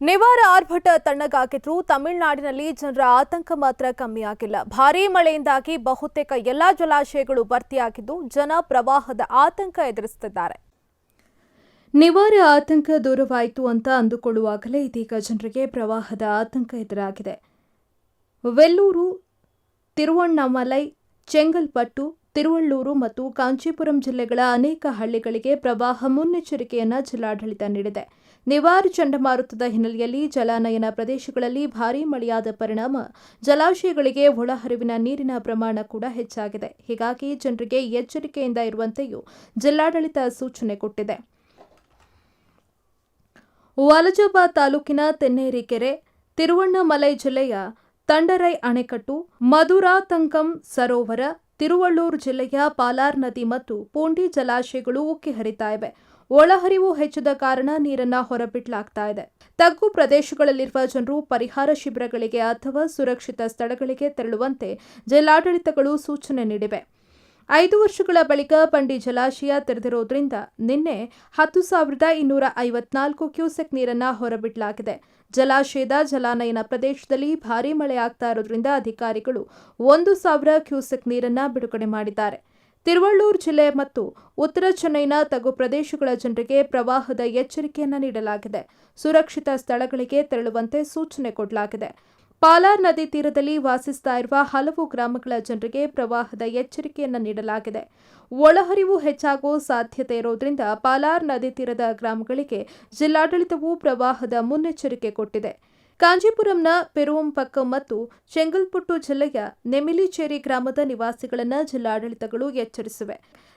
ನಿವಾರ ಆರ್ಭಟ ತಣ್ಣಗಾಗಿದ್ರು ತಮಿಳುನಾಡಿನಲ್ಲಿ ಜನರ ಆತಂಕ ಮಾತ್ರ ಕಮ್ಮಿಯಾಗಿಲ್ಲ. ಭಾರೀ ಮಳೆಯಿಂದಾಗಿ ಬಹುತೇಕ ಎಲ್ಲಾ ಜಲಾಶಯಗಳು ಭರ್ತಿಯಾಗಿದ್ದು ಜನ ಪ್ರವಾಹದ ಆತಂಕ ಎದುರಿಸುತ್ತಿದ್ದಾರೆ. ನಿವಾರ ಆತಂಕ ದೂರವಾಯಿತು ಅಂತ ಅಂದುಕೊಳ್ಳುವಾಗಲೇ ಇದೀಗ ಜನರಿಗೆ ಪ್ರವಾಹದ ಆತಂಕ ಎದುರಾಗಿದೆ. ವೆಲ್ಲೂರು, ತಿರುವಣ್ಣಾಮಲೈ, ಚೆಂಗಲ್ಪಟ್ಟು ತಿರುವಳ್ಳೂರು ಮತ್ತು ಕಾಂಚೀಪುರಂ ಜಿಲ್ಲೆಗಳ ಅನೇಕ ಹಳ್ಳಿಗಳಿಗೆ ಪ್ರವಾಹ ಮುನ್ನೆಚ್ಚರಿಕೆಯನ್ನು ಜಿಲ್ಲಾಡಳಿತ ನೀಡಿದೆ. ನಿವಾರ್ ಚಂಡಮಾರುತದ ಹಿನ್ನೆಲೆಯಲ್ಲಿ ಜಲಾನಯನ ಪ್ರದೇಶಗಳಲ್ಲಿ ಭಾರೀ ಮಳೆಯಾದ ಪರಿಣಾಮ ಜಲಾಶಯಗಳಿಗೆ ಒಳಹರಿವಿನ ನೀರಿನ ಪ್ರಮಾಣ ಕೂಡ ಹೆಚ್ಚಾಗಿದೆ. ಹೀಗಾಗಿ ಜನರಿಗೆ ಎಚ್ಚರಿಕೆಯಿಂದ ಇರುವಂತೆಯೂ ಜಿಲ್ಲಾಡಳಿತ ಸೂಚನೆ ಕೊಟ್ಟಿದೆ. ವಾಲಜಾಬಾದ್ ತಾಲೂಕಿನ ತೆನ್ನೇರಿಕೆರೆ, ತಿರುವಣ್ಣಾಮಲೈ ಜಿಲ್ಲೆಯ ತಂಡರೈ ಅಣೆಕಟ್ಟು ಮಧುರಾತಂಕಂ ಸರೋವರ ತಿರುವಳ್ಳೂರು ಜಿಲ್ಲೆಯ ಪಾಲಾರ್ ನದಿ ಮತ್ತು ಪೂಂಡಿ ಜಲಾಶಯಗಳು ಉಕ್ಕಿ ಹರಿತಾ ಇವೆ. ಒಳಹರಿವು ಹೆಚ್ಚಿದ ಕಾರಣ ನೀರನ್ನ ಹೊರಬಿಡಲಾಗ್ತಾ ಇದೆ. ತಗ್ಗು ಪ್ರದೇಶಗಳಲ್ಲಿರುವ ಜನರು ಪರಿಹಾರ ಶಿಬಿರಗಳಿಗೆ ಅಥವಾ ಸುರಕ್ಷಿತ ಸ್ಥಳಗಳಿಗೆ ತೆರಳುವಂತೆ ಜಿಲ್ಲಾಡಳಿತಗಳು ಸೂಚನೆ ನೀಡಿವೆ. ಐದು ವರ್ಷಗಳ ಬಳಿಕ ಪಂಡಿ ಜಲಾಶಯ ತೆರೆದಿರೋದ್ರಿಂದ ನಿನ್ನೆ ಹತ್ತು ಸಾವಿರದ ಇನ್ನೂರ ಐವತ್ನಾಲ್ಕು ಕ್ಯೂಸೆಕ್ ನೀರನ್ನ ಹೊರಬಿಡಲಾಗಿದೆ. ಜಲಾಶಯದ ಜಲಾನಯನ ಪ್ರದೇಶದಲ್ಲಿ ಭಾರೀ ಮಳೆ ಆಗ್ತಾ ಇರೋದ್ರಿಂದ ಅಧಿಕಾರಿಗಳು ಒಂದು ಸಾವಿರ ಕ್ಯೂಸೆಕ್ ನೀರನ್ನ ಬಿಡುಗಡೆ ಮಾಡಿದ್ದಾರೆ. ತಿರುವಳ್ಳೂರು ಜಿಲ್ಲೆ ಮತ್ತು ಉತ್ತರ ಚೆನ್ನೈನ ತಗ್ಗು ಪ್ರದೇಶಗಳ ಜನರಿಗೆ ಪ್ರವಾಹದ ಎಚ್ಚರಿಕೆಯನ್ನು ನೀಡಲಾಗಿದೆ. ಸುರಕ್ಷಿತ ಸ್ಥಳಗಳಿಗೆ ತೆರಳುವಂತೆ ಸೂಚನೆ ಕೊಡಲಾಗಿದೆ. ಪಾಲಾರ್ ನದಿ ತೀರದಲ್ಲಿ ವಾಸಿಸ್ತಾ ಇರುವ ಹಲವು ಗ್ರಾಮಗಳ ಜನರಿಗೆ ಪ್ರವಾಹದ ಎಚ್ಚರಿಕೆಯನ್ನು ನೀಡಲಾಗಿದೆ. ಒಳಹರಿವು ಹೆಚ್ಚಾಗುವ ಸಾಧ್ಯತೆ ಇರೋದ್ರಿಂದ ಪಾಲಾರ್ ನದಿ ತೀರದ ಗ್ರಾಮಗಳಿಗೆ ಜಿಲ್ಲಾಡಳಿತವು ಪ್ರವಾಹದ ಮುನ್ನೆಚ್ಚರಿಕೆ ಕೊಟ್ಟಿದೆ. ಕಾಂಜಿಪುರಂನ ಪೆರುವಂಪಕ್ಕ ಮತ್ತು ಚೆಂಗಲ್ಪುಟ್ಟು ಜಿಲ್ಲೆಯ ನೆಮಿಲಿಚೇರಿ ಗ್ರಾಮದ ನಿವಾಸಿಗಳನ್ನು ಜಿಲ್ಲಾಡಳಿತಗಳು ಎಚ್ಚರಿಸಿವೆ.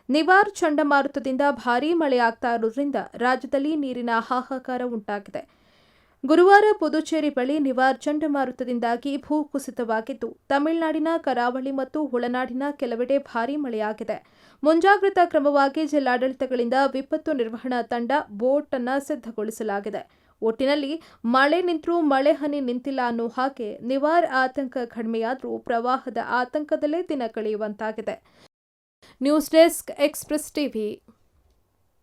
ನಿವಾರ್ ಚಂಡಮಾರುತದಿಂದ ಭಾರೀ ಮಳೆಯಾಗ್ತಾ ಇರುವುದರಿಂದ ರಾಜ್ಯದಲ್ಲಿ ನೀರಿನ ಹಾಹಾಕಾರ ಉಂಟಾಗಿದೆ. ಗುರುವಾರ ಪುದುಚೇರಿ ಬಳಿ ನಿವಾರ್ ಚಂಡಮಾರುತದಿಂದಾಗಿ ಭೂಕುಸಿತವಾಗಿದ್ದು ತಮಿಳುನಾಡಿನ ಕರಾವಳಿ ಮತ್ತು ಒಳನಾಡಿನ ಕೆಲವೆಡೆ ಭಾರೀ ಮಳೆಯಾಗಿದೆ. ಮುಂಜಾಗ್ರತಾ ಕ್ರಮವಾಗಿ ಜಿಲ್ಲಾಡಳಿತಗಳಿಂದ ವಿಪತ್ತು ನಿರ್ವಹಣಾ ತಂಡ ಬೋಟ್ ಅನ್ನು ಸಿದ್ಧಗೊಳಿಸಲಾಗಿದೆ. ಒಟ್ಟಿನಲ್ಲಿ ಮಳೆ ನಿಂತರೂ ಮಳೆ ಹನಿ ನಿಂತಿಲ್ಲ ಅನ್ನೋ ಹಾಗೆ ನಿವಾರ್ ಆತಂಕ ಕಡಿಮೆಯಾದರೂ ಪ್ರವಾಹದ ಆತಂಕದಲ್ಲೇ ದಿನ ಕಳೆಯುವಂತಾಗಿದೆ. News desk express TV.